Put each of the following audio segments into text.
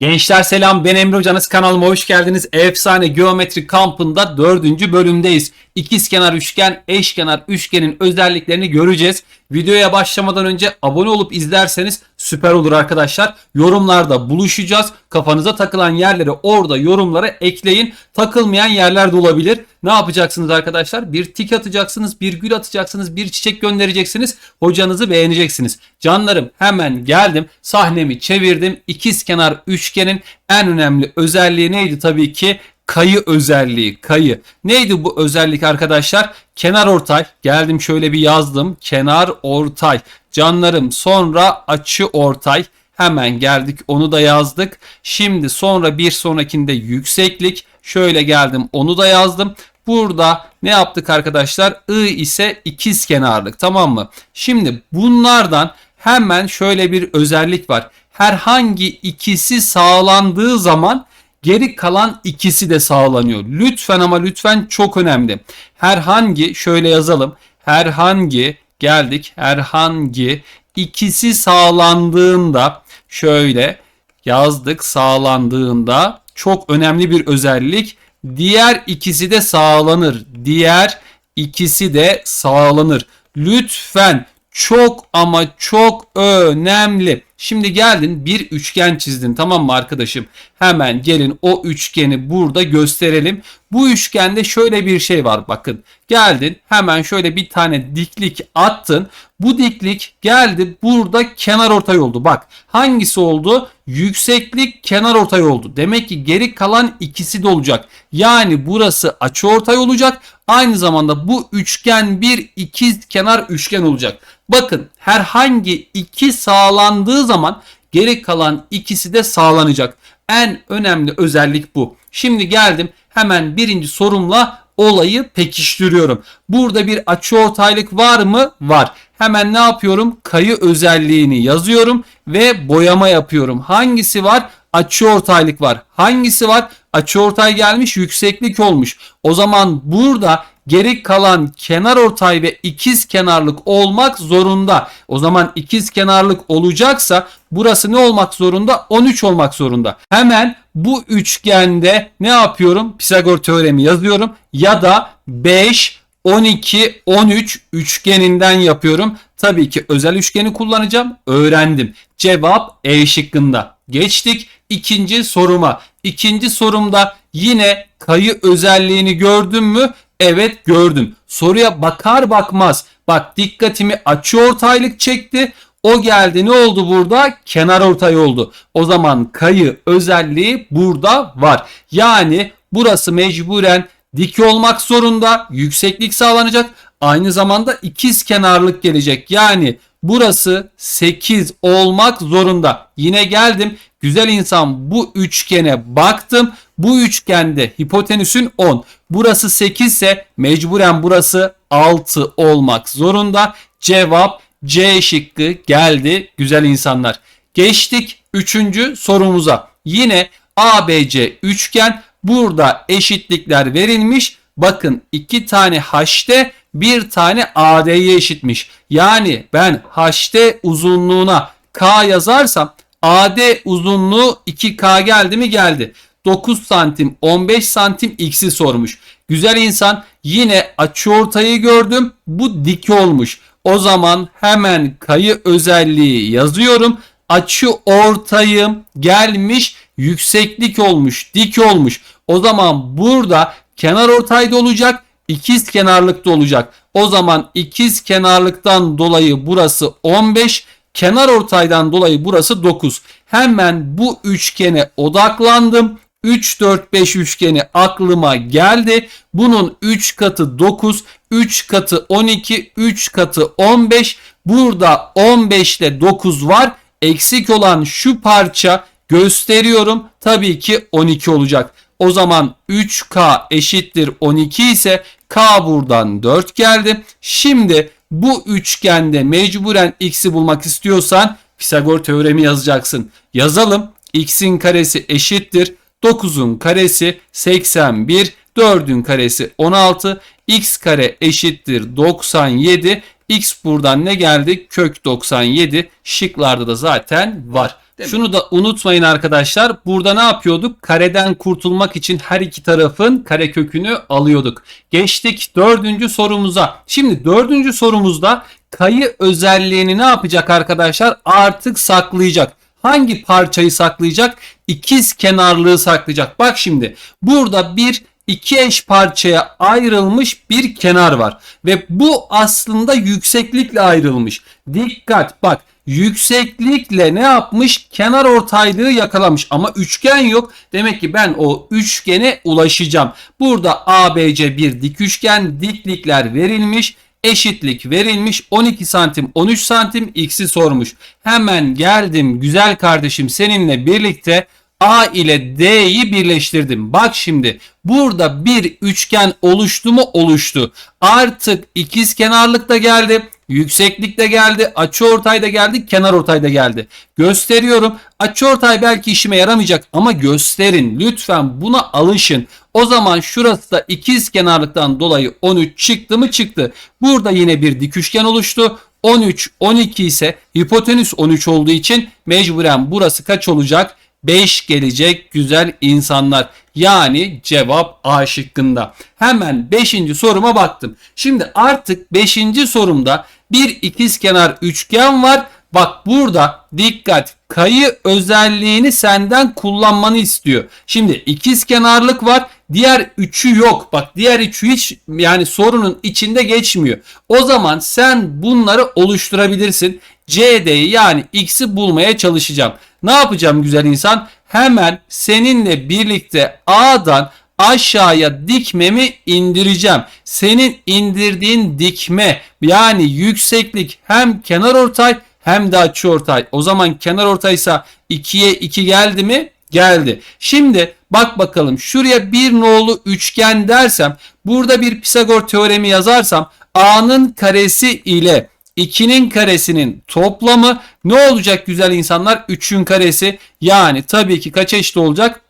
Gençler selam ben Emre Hocanız kanalıma hoş geldiniz. Efsane Geometri Kampı'nda dördüncü bölümdeyiz. İkizkenar üçgen, eşkenar üçgenin özelliklerini göreceğiz. Videoya başlamadan önce abone olup izlerseniz süper olur arkadaşlar. Yorumlarda buluşacağız. Kafanıza takılan yerleri orada yorumlara ekleyin. Takılmayan yerler de olabilir. Ne yapacaksınız arkadaşlar? Bir tik atacaksınız, bir gül atacaksınız, bir çiçek göndereceksiniz. Hocanızı beğeneceksiniz. Canlarım hemen geldim. Sahnemi çevirdim. İkizkenar üçgenin en önemli özelliği neydi? Tabii ki kayı özelliği. Kayı. Neydi bu özellik arkadaşlar? Kenar ortay. Geldim şöyle bir yazdım. Kenar ortay. Canlarım sonra açı ortay. Hemen geldik onu da yazdık. Şimdi sonra bir sonrakinde yükseklik. Şöyle geldim onu da yazdım. Burada ne yaptık arkadaşlar? I ise ikiz kenarlık tamam mı? Şimdi bunlardan hemen şöyle bir özellik var. Herhangi ikisi sağlandığı zaman geri kalan ikisi de sağlanıyor. Lütfen ama lütfen çok önemli. Herhangi şöyle yazalım. Herhangi geldik. Herhangi ikisi sağlandığında şöyle yazdık sağlandığında çok önemli bir özellik. Diğer ikisi de sağlanır. Diğer ikisi de sağlanır. Lütfen çok ama çok önemli. Şimdi geldin bir üçgen çizdin tamam mı arkadaşım? Hemen gelin o üçgeni burada gösterelim. Bu üçgende şöyle bir şey var bakın. Geldin hemen şöyle bir tane diklik attın. Bu diklik geldi burada kenar ortay oldu. Bak hangisi oldu? Yükseklik kenar ortay oldu. Demek ki geri kalan ikisi de olacak. Yani burası açı ortay olacak. Aynı zamanda bu üçgen bir ikiz kenar üçgen olacak. Bakın herhangi iki sağlandığı zaman geri kalan ikisi de sağlanacak. En önemli özellik bu. Şimdi geldim hemen birinci sorumla olayı pekiştiriyorum. Burada bir açıortaylık var mı? Var. Hemen ne yapıyorum? Kayı özelliğini yazıyorum ve boyama yapıyorum. Hangisi var? Açıortaylık var. Hangisi var? Açıortay gelmiş, yükseklik olmuş. O zaman burada geri kalan kenar ortay ve ikiz kenarlık olmak zorunda. O zaman ikiz kenarlık olacaksa burası ne olmak zorunda? 13 olmak zorunda. Hemen bu üçgende ne yapıyorum? Pisagor teoremi yazıyorum ya da 5 12 13 üçgeninden yapıyorum. Tabii ki özel üçgeni kullanacağım. Öğrendim. Cevap E şıkkında. Geçtik ikinci soruma. İkinci sorumda yine kayı özelliğini gördün mü? Evet gördüm. Soruya bakar bakmaz bak dikkatimi açı ortaylık çekti. O geldi ne oldu burada? Kenar ortay oldu. O zaman kayı özelliği burada var. Yani burası mecburen dik olmak zorunda. Yükseklik sağlanacak. Aynı zamanda ikiz kenarlık gelecek. Yani burası 8 olmak zorunda. Yine geldim. Güzel insan bu üçgene baktım. Bu üçgende hipotenüsün 10. Burası 8 ise mecburen burası 6 olmak zorunda. Cevap C şıkkı geldi güzel insanlar. Geçtik 3. sorumuza. Yine ABC üçgen burada eşitlikler verilmiş. Bakın iki tane HT bir tane AD'ye eşitmiş. Yani ben HT uzunluğuna K yazarsam AD uzunluğu 2K geldi mi geldi. 9 santim 15 santim x'i sormuş. Güzel insan yine açıortayı gördüm. Bu dik olmuş. O zaman hemen kayı özelliği yazıyorum. Açı ortayım gelmiş yükseklik olmuş dik olmuş. O zaman burada kenar ortayda olacak ikiz kenarlıkta olacak. O zaman ikiz kenarlıktan dolayı burası 15 kenar ortaydan dolayı burası 9. Hemen bu üçgene odaklandım. 3 4 5 üçgeni aklıma geldi. Bunun 3 katı 9, 3 katı 12, 3 katı 15. Burada 15 ile 9 var. Eksik olan şu parça gösteriyorum. Tabii ki 12 olacak. O zaman 3K eşittir 12 ise K buradan 4 geldi. Şimdi bu üçgende mecburen x'i bulmak istiyorsan Pisagor teoremi yazacaksın. Yazalım. x'in karesi eşittir. 9'un karesi 81, 4'ün karesi 16, x kare eşittir 97, X buradan ne geldi? Kök 97. Şıklarda da zaten var. Değil mi? Şunu da unutmayın arkadaşlar. Burada ne yapıyorduk? Kareden kurtulmak için her iki tarafın kare kökünü alıyorduk. Geçtik dördüncü sorumuza. Şimdi dördüncü sorumuzda kayı özelliğini ne yapacak arkadaşlar? Artık saklayacak. Hangi parçayı saklayacak? İkiz kenarlığı saklayacak. Bak şimdi burada bir iki eş parçaya ayrılmış bir kenar var. Ve bu aslında yükseklikle ayrılmış. Dikkat bak yükseklikle ne yapmış? Kenar ortaylığı yakalamış ama üçgen yok. Demek ki ben o üçgene ulaşacağım. Burada ABC bir dik üçgen, diklikler verilmiş. Eşitlik verilmiş 12 santim 13 santim x'i sormuş. Hemen geldim güzel kardeşim seninle birlikte A ile D'yi birleştirdim. Bak şimdi burada bir üçgen oluştu mu oluştu. Artık ikiz kenarlık da geldi. Yükseklik de geldi. Açıortay da geldi. Kenar ortay da geldi. Gösteriyorum. Açıortay belki işime yaramayacak ama gösterin. Lütfen buna alışın. O zaman şurası da ikiz kenarlıktan dolayı 13 çıktı mı çıktı. Burada yine bir dik üçgen oluştu. 13, 12 ise hipotenüs 13 olduğu için mecburen burası kaç olacak? 5 gelecek güzel insanlar. Yani cevap A şıkkında. Hemen 5. soruma baktım. Şimdi artık 5. sorumda bir ikizkenar üçgen var. Bak burada dikkat kayı özelliğini senden kullanmanı istiyor. Şimdi ikizkenarlık var. Diğer üçü yok. Bak diğer üçü hiç yani sorunun içinde geçmiyor. O zaman sen bunları oluşturabilirsin. CD'yi yani X'i bulmaya çalışacağım. Ne yapacağım güzel insan? Hemen seninle birlikte A'dan aşağıya dikmemi indireceğim. Senin indirdiğin dikme yani yükseklik hem kenar ortay hem de açı ortay. O zaman kenar ortaysa 2'ye 2 geldi mi? Geldi. Şimdi bak bakalım şuraya bir nolu üçgen dersem burada bir Pisagor teoremi yazarsam A'nın karesi ile 2'nin karesinin toplamı ne olacak güzel insanlar? 3'ün karesi yani tabii ki kaça eşit olacak?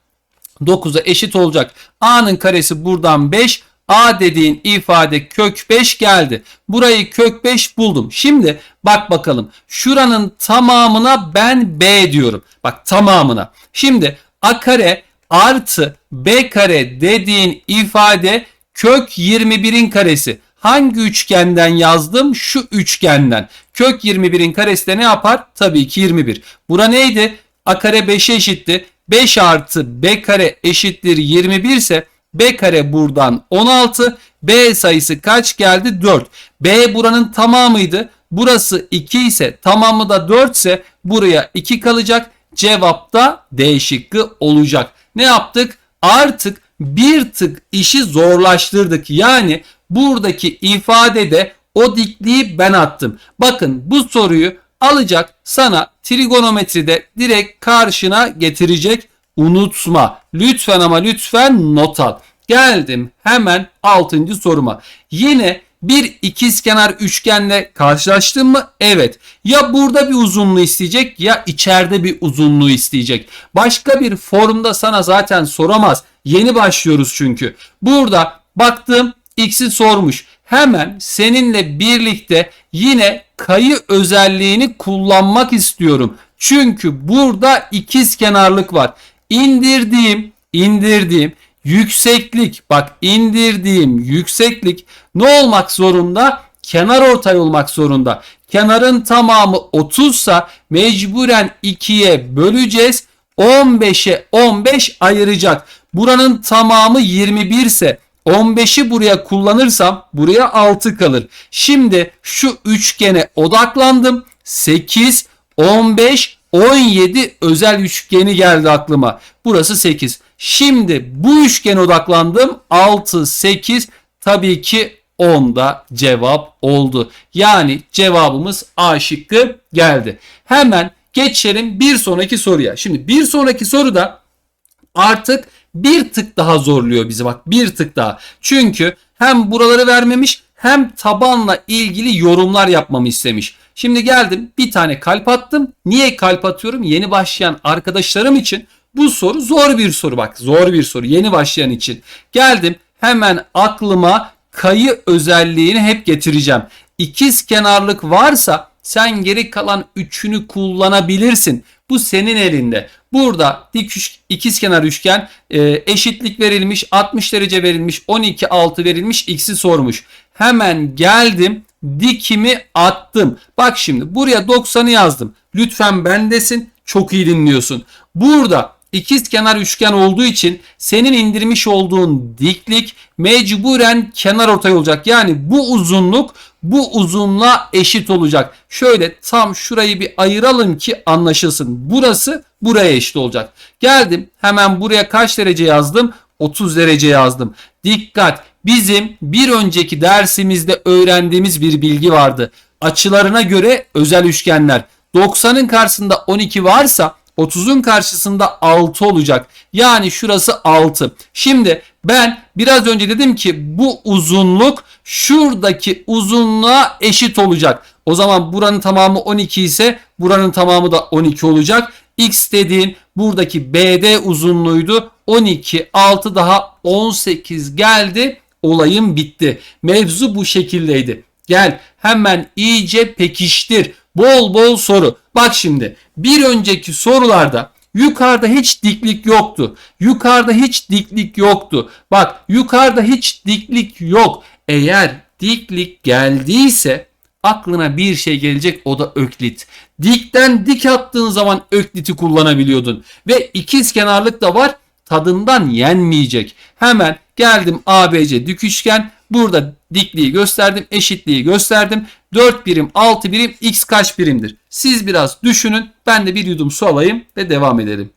9'a eşit olacak. A'nın karesi buradan 5. A dediğin ifade kök 5 geldi. Burayı kök 5 buldum. Şimdi bak bakalım. Şuranın tamamına ben B diyorum. Bak tamamına. Şimdi A kare artı B kare dediğin ifade kök 21'in karesi. Hangi üçgenden yazdım? Şu üçgenden. Kök 21'in karesi de ne yapar? Tabii ki 21. Bura neydi? A kare 5'e eşitti. 5 artı B kare eşittir 21 ise B kare buradan 16. B sayısı kaç geldi? 4. B buranın tamamıydı. Burası 2 ise tamamı da 4 ise buraya 2 kalacak. Cevap da D şıkkı olacak. Ne yaptık? Artık bir tık işi zorlaştırdık. Yani buradaki ifadede o dikliği ben attım. Bakın bu soruyu alacak sana trigonometride direkt karşına getirecek. Unutma. Lütfen ama lütfen not al. Geldim hemen 6. soruma. Yine bir ikizkenar üçgenle karşılaştın mı? Evet. Ya burada bir uzunluğu isteyecek ya içeride bir uzunluğu isteyecek. Başka bir formda sana zaten soramaz. Yeni başlıyoruz çünkü. Burada baktım x'i sormuş. Hemen seninle birlikte yine kayı özelliğini kullanmak istiyorum. Çünkü burada ikiz kenarlık var. İndirdiğim, indirdiğim yükseklik bak indirdiğim yükseklik ne olmak zorunda? Kenar ortay olmak zorunda. Kenarın tamamı 30 sa mecburen 2'ye böleceğiz. 15'e 15 ayıracak. Buranın tamamı 21 ise 15'i buraya kullanırsam buraya 6 kalır. Şimdi şu üçgene odaklandım. 8, 15, 17 özel üçgeni geldi aklıma. Burası 8. Şimdi bu üçgene odaklandım. 6, 8 tabii ki 10 da cevap oldu. Yani cevabımız A şıkkı geldi. Hemen geçelim bir sonraki soruya. Şimdi bir sonraki soruda artık bir tık daha zorluyor bizi bak bir tık daha. Çünkü hem buraları vermemiş hem tabanla ilgili yorumlar yapmamı istemiş. Şimdi geldim bir tane kalp attım. Niye kalp atıyorum? Yeni başlayan arkadaşlarım için bu soru zor bir soru bak zor bir soru yeni başlayan için. Geldim hemen aklıma kayı özelliğini hep getireceğim. ikiz kenarlık varsa sen geri kalan üçünü kullanabilirsin. Bu senin elinde. Burada dik üç, ikizkenar üçgen e, eşitlik verilmiş, 60 derece verilmiş, 12 6 verilmiş, x'i sormuş. Hemen geldim, dikimi attım. Bak şimdi buraya 90'ı yazdım. Lütfen bendesin. Çok iyi dinliyorsun. Burada ikiz kenar üçgen olduğu için senin indirmiş olduğun diklik mecburen kenar ortay olacak. Yani bu uzunluk bu uzunluğa eşit olacak. Şöyle tam şurayı bir ayıralım ki anlaşılsın. Burası buraya eşit olacak. Geldim hemen buraya kaç derece yazdım? 30 derece yazdım. Dikkat bizim bir önceki dersimizde öğrendiğimiz bir bilgi vardı. Açılarına göre özel üçgenler. 90'ın karşısında 12 varsa 30'un karşısında 6 olacak. Yani şurası 6. Şimdi ben biraz önce dedim ki bu uzunluk şuradaki uzunluğa eşit olacak. O zaman buranın tamamı 12 ise buranın tamamı da 12 olacak. X dediğin buradaki BD uzunluğuydu. 12 6 daha 18 geldi. Olayım bitti. Mevzu bu şekildeydi. Gel hemen iyice pekiştir. Bol bol soru. Bak şimdi bir önceki sorularda yukarıda hiç diklik yoktu. Yukarıda hiç diklik yoktu. Bak yukarıda hiç diklik yok. Eğer diklik geldiyse aklına bir şey gelecek o da öklit. Dikten dik attığın zaman ökliti kullanabiliyordun. Ve ikiz kenarlık da var tadından yenmeyecek. Hemen geldim ABC dik üçgen. Burada dikliği gösterdim, eşitliği gösterdim. 4 birim, 6 birim, x kaç birimdir? Siz biraz düşünün. Ben de bir yudum su alayım ve devam edelim.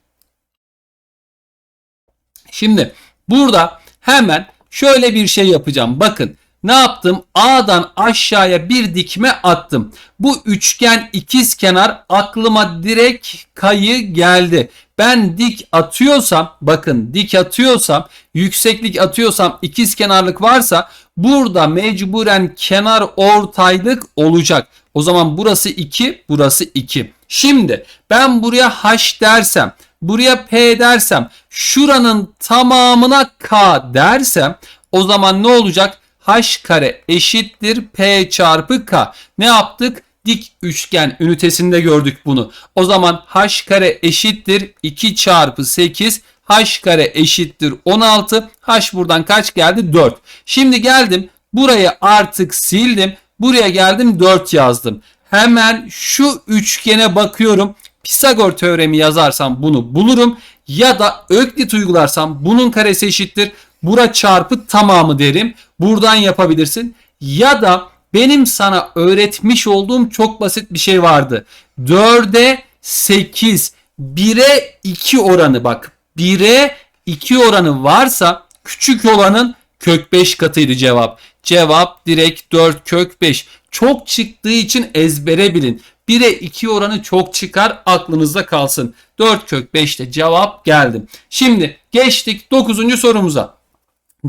Şimdi burada hemen şöyle bir şey yapacağım. Bakın ne yaptım? A'dan aşağıya bir dikme attım. Bu üçgen ikiz kenar aklıma direkt kayı geldi. Ben dik atıyorsam bakın dik atıyorsam yükseklik atıyorsam ikiz kenarlık varsa burada mecburen kenar ortaylık olacak. O zaman burası 2 burası 2. Şimdi ben buraya h dersem buraya p dersem şuranın tamamına k dersem o zaman ne olacak? H kare eşittir p çarpı k. Ne yaptık? dik üçgen ünitesinde gördük bunu. O zaman h kare eşittir 2 çarpı 8 h kare eşittir 16 h buradan kaç geldi 4. Şimdi geldim burayı artık sildim buraya geldim 4 yazdım. Hemen şu üçgene bakıyorum. Pisagor teoremi yazarsam bunu bulurum. Ya da Öklit uygularsam bunun karesi eşittir. Bura çarpı tamamı derim. Buradan yapabilirsin. Ya da benim sana öğretmiş olduğum çok basit bir şey vardı. 4'e 8, 1'e 2 oranı bak. 1'e 2 oranı varsa küçük olanın kök 5 katıydı cevap. Cevap direkt 4 kök 5. Çok çıktığı için ezbere bilin. 1'e 2 oranı çok çıkar aklınızda kalsın. 4 kök 5'te cevap geldi. Şimdi geçtik 9. sorumuza.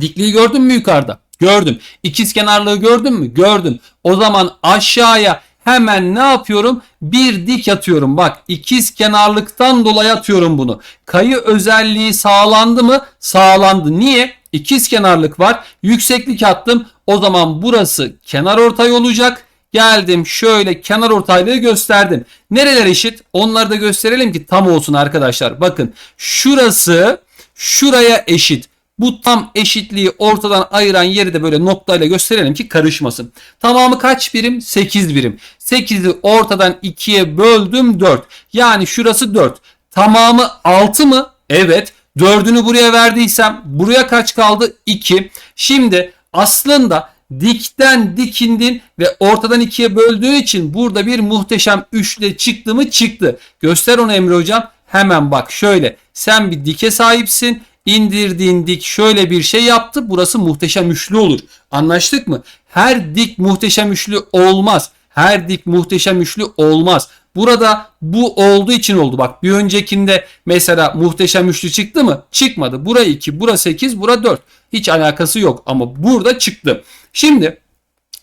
Dikliği gördün mü yukarıda? Gördüm. İkiz kenarlığı gördün mü? Gördüm. O zaman aşağıya hemen ne yapıyorum? Bir dik atıyorum. Bak ikiz kenarlıktan dolayı atıyorum bunu. Kayı özelliği sağlandı mı? Sağlandı. Niye? İkiz kenarlık var. Yükseklik attım. O zaman burası kenar ortay olacak. Geldim şöyle kenar ortaylığı gösterdim. Nereler eşit? Onları da gösterelim ki tam olsun arkadaşlar. Bakın şurası şuraya eşit. Bu tam eşitliği ortadan ayıran yeri de böyle noktayla gösterelim ki karışmasın. Tamamı kaç birim? 8 birim. 8'i ortadan 2'ye böldüm 4. Yani şurası 4. Tamamı 6 mı? Evet. 4'ünü buraya verdiysem buraya kaç kaldı? 2. Şimdi aslında dikten dikindin ve ortadan ikiye böldüğü için burada bir muhteşem üçle çıktı mı çıktı. Göster onu Emre hocam. Hemen bak şöyle sen bir dike sahipsin indirdiğin dik şöyle bir şey yaptı. Burası muhteşem üçlü olur. Anlaştık mı? Her dik muhteşem üçlü olmaz. Her dik muhteşem üçlü olmaz. Burada bu olduğu için oldu. Bak bir öncekinde mesela muhteşem üçlü çıktı mı? Çıkmadı. Bura 2, bura 8, bura 4. Hiç alakası yok ama burada çıktı. Şimdi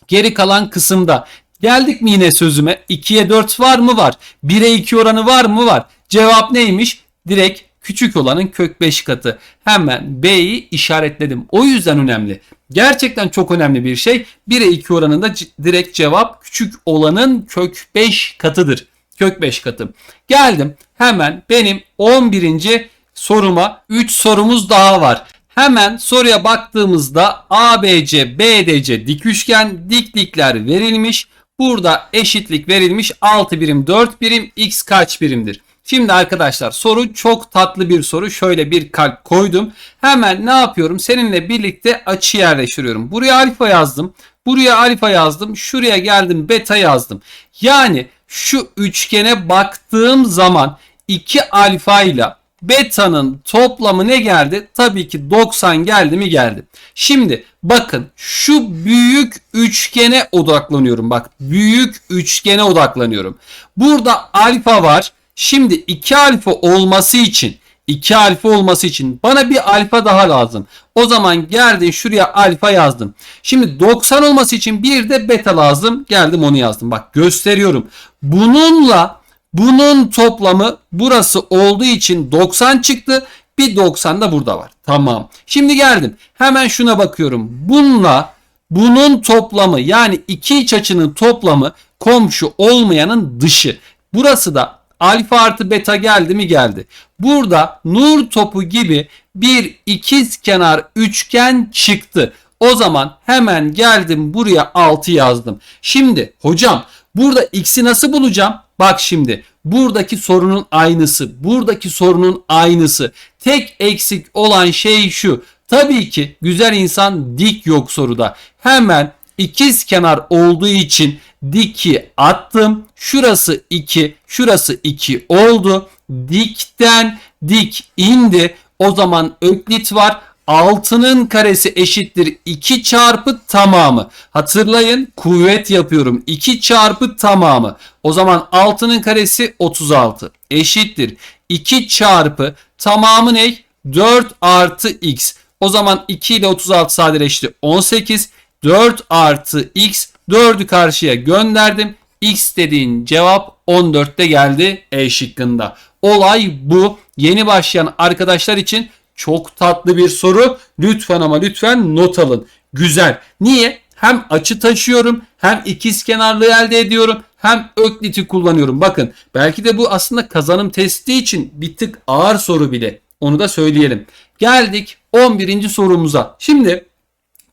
geri kalan kısımda geldik mi yine sözüme? 2'ye 4 var mı? Var. 1'e 2 oranı var mı? Var. Cevap neymiş? Direkt küçük olanın kök 5 katı. Hemen B'yi işaretledim. O yüzden önemli. Gerçekten çok önemli bir şey. 1'e 2 oranında direkt cevap küçük olanın kök 5 katıdır. Kök 5 katı. Geldim hemen benim 11. soruma 3 sorumuz daha var. Hemen soruya baktığımızda ABC, BDC dik üçgen, diklikler verilmiş. Burada eşitlik verilmiş 6 birim 4 birim x kaç birimdir? Şimdi arkadaşlar soru çok tatlı bir soru. Şöyle bir kalp koydum. Hemen ne yapıyorum? Seninle birlikte açı yerleştiriyorum. Buraya alfa yazdım. Buraya alfa yazdım. Şuraya geldim beta yazdım. Yani şu üçgene baktığım zaman 2 alfa ile beta'nın toplamı ne geldi? Tabii ki 90 geldi mi geldi. Şimdi bakın şu büyük üçgene odaklanıyorum. Bak büyük üçgene odaklanıyorum. Burada alfa var. Şimdi 2 alfa olması için 2 alfa olması için bana bir alfa daha lazım. O zaman geldin şuraya alfa yazdım. Şimdi 90 olması için bir de beta lazım. Geldim onu yazdım. Bak gösteriyorum. Bununla bunun toplamı burası olduğu için 90 çıktı. Bir 90 da burada var. Tamam. Şimdi geldim. Hemen şuna bakıyorum. Bununla bunun toplamı yani iki iç açının toplamı komşu olmayanın dışı. Burası da alfa artı beta geldi mi geldi. Burada nur topu gibi bir ikiz kenar üçgen çıktı. O zaman hemen geldim buraya 6 yazdım. Şimdi hocam burada x'i nasıl bulacağım? Bak şimdi buradaki sorunun aynısı. Buradaki sorunun aynısı. Tek eksik olan şey şu. Tabii ki güzel insan dik yok soruda. Hemen ikiz kenar olduğu için diki attım. Şurası 2, şurası 2 oldu. Dikten dik indi. O zaman öklit var. 6'nın karesi eşittir 2 çarpı tamamı. Hatırlayın kuvvet yapıyorum. 2 çarpı tamamı. O zaman 6'nın karesi 36 eşittir. 2 çarpı tamamı ne? 4 artı x. O zaman 2 ile 36 sadeleşti. 18. 4 artı x. 4'ü karşıya gönderdim. X dediğin cevap 14'te geldi E şıkkında. Olay bu. Yeni başlayan arkadaşlar için çok tatlı bir soru. Lütfen ama lütfen not alın. Güzel. Niye? Hem açı taşıyorum hem ikiz kenarlığı elde ediyorum hem ökliti kullanıyorum. Bakın belki de bu aslında kazanım testi için bir tık ağır soru bile. Onu da söyleyelim. Geldik 11. sorumuza. Şimdi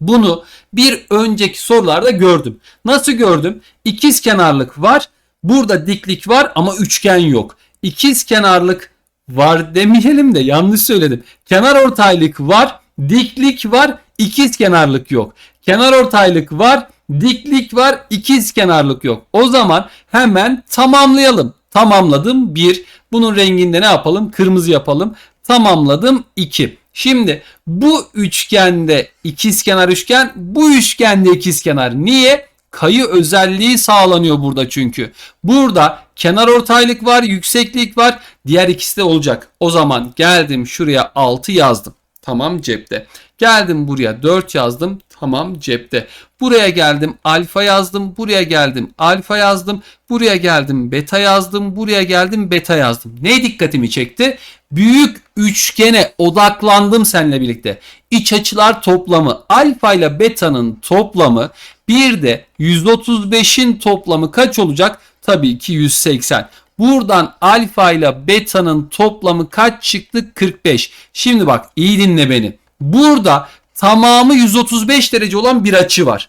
bunu bir önceki sorularda gördüm. Nasıl gördüm? İkiz kenarlık var. Burada diklik var ama üçgen yok. İkiz kenarlık var demeyelim de yanlış söyledim. Kenar ortaylık var, diklik var, ikiz kenarlık yok. Kenar ortaylık var, diklik var, ikiz kenarlık yok. O zaman hemen tamamlayalım. Tamamladım 1. Bunun renginde ne yapalım? Kırmızı yapalım. Tamamladım 2. Şimdi bu üçgende ikizkenar üçgen, bu üçgende ikizkenar. Niye? Kayı özelliği sağlanıyor burada çünkü. Burada kenar ortaylık var, yükseklik var. Diğer ikisi de olacak. O zaman geldim şuraya 6 yazdım. Tamam cepte. Geldim buraya 4 yazdım. Tamam cepte. Buraya geldim alfa yazdım. Buraya geldim alfa yazdım. Buraya geldim beta yazdım. Buraya geldim beta yazdım. Ne dikkatimi çekti? Büyük üçgene odaklandım seninle birlikte. İç açılar toplamı alfa ile beta'nın toplamı bir de 135'in toplamı kaç olacak? Tabii ki 180. Buradan alfa ile beta'nın toplamı kaç çıktı? 45. Şimdi bak iyi dinle beni. Burada tamamı 135 derece olan bir açı var.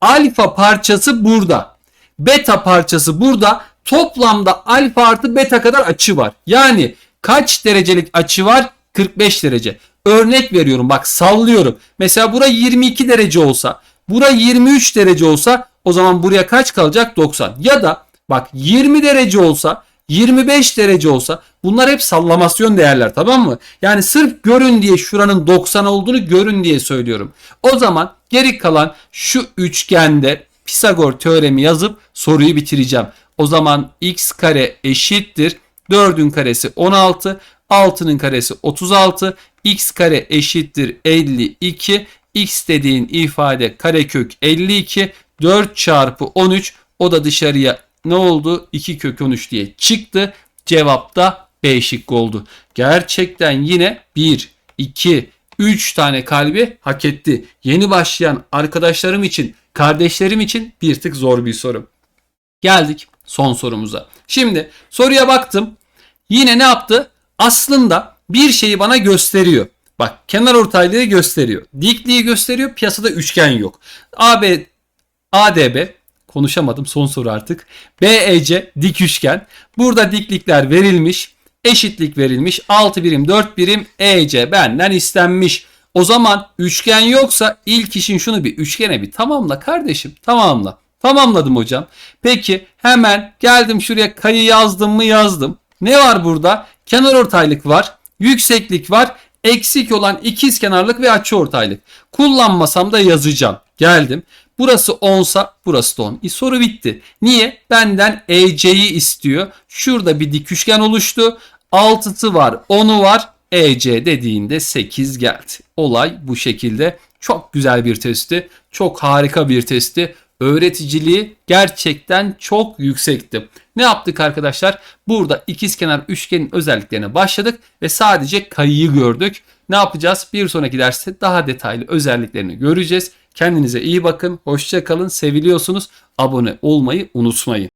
Alfa parçası burada. Beta parçası burada. Toplamda alfa artı beta kadar açı var. Yani kaç derecelik açı var? 45 derece. Örnek veriyorum bak sallıyorum. Mesela bura 22 derece olsa, bura 23 derece olsa o zaman buraya kaç kalacak? 90. Ya da bak 20 derece olsa 25 derece olsa bunlar hep sallamasyon değerler tamam mı? Yani sırf görün diye şuranın 90 olduğunu görün diye söylüyorum. O zaman geri kalan şu üçgende Pisagor teoremi yazıp soruyu bitireceğim. O zaman x kare eşittir 4'ün karesi 16, 6'nın karesi 36, x kare eşittir 52, x dediğin ifade karekök 52, 4 çarpı 13 o da dışarıya ne oldu? 2 kök 13 diye çıktı. Cevap da B şıkkı oldu. Gerçekten yine 1, 2, 3 tane kalbi hak etti. Yeni başlayan arkadaşlarım için, kardeşlerim için bir tık zor bir soru. Geldik son sorumuza. Şimdi soruya baktım. Yine ne yaptı? Aslında bir şeyi bana gösteriyor. Bak kenar ortaylığı gösteriyor. Dikliği gösteriyor. Piyasada üçgen yok. AB ADB konuşamadım son soru artık. BEC dik üçgen. Burada diklikler verilmiş. Eşitlik verilmiş. 6 birim 4 birim EC benden istenmiş. O zaman üçgen yoksa ilk işin şunu bir üçgene bir tamamla kardeşim. Tamamla. Tamamladım hocam. Peki hemen geldim şuraya kayı yazdım mı yazdım. Ne var burada? Kenar ortaylık var. Yükseklik var. Eksik olan ikiz kenarlık ve açı ortaylık. Kullanmasam da yazacağım. Geldim. Burası 10 sa burası da 10. E, soru bitti. Niye? Benden EC'yi istiyor. Şurada bir dik üçgen oluştu. 6'sı var 10'u var. EC dediğinde 8 geldi. Olay bu şekilde. Çok güzel bir testti. Çok harika bir testti. Öğreticiliği gerçekten çok yüksekti. Ne yaptık arkadaşlar? Burada ikizkenar üçgenin özelliklerine başladık ve sadece kayıyı gördük. Ne yapacağız? Bir sonraki derste daha detaylı özelliklerini göreceğiz. Kendinize iyi bakın. Hoşça kalın. Seviliyorsunuz. Abone olmayı unutmayın.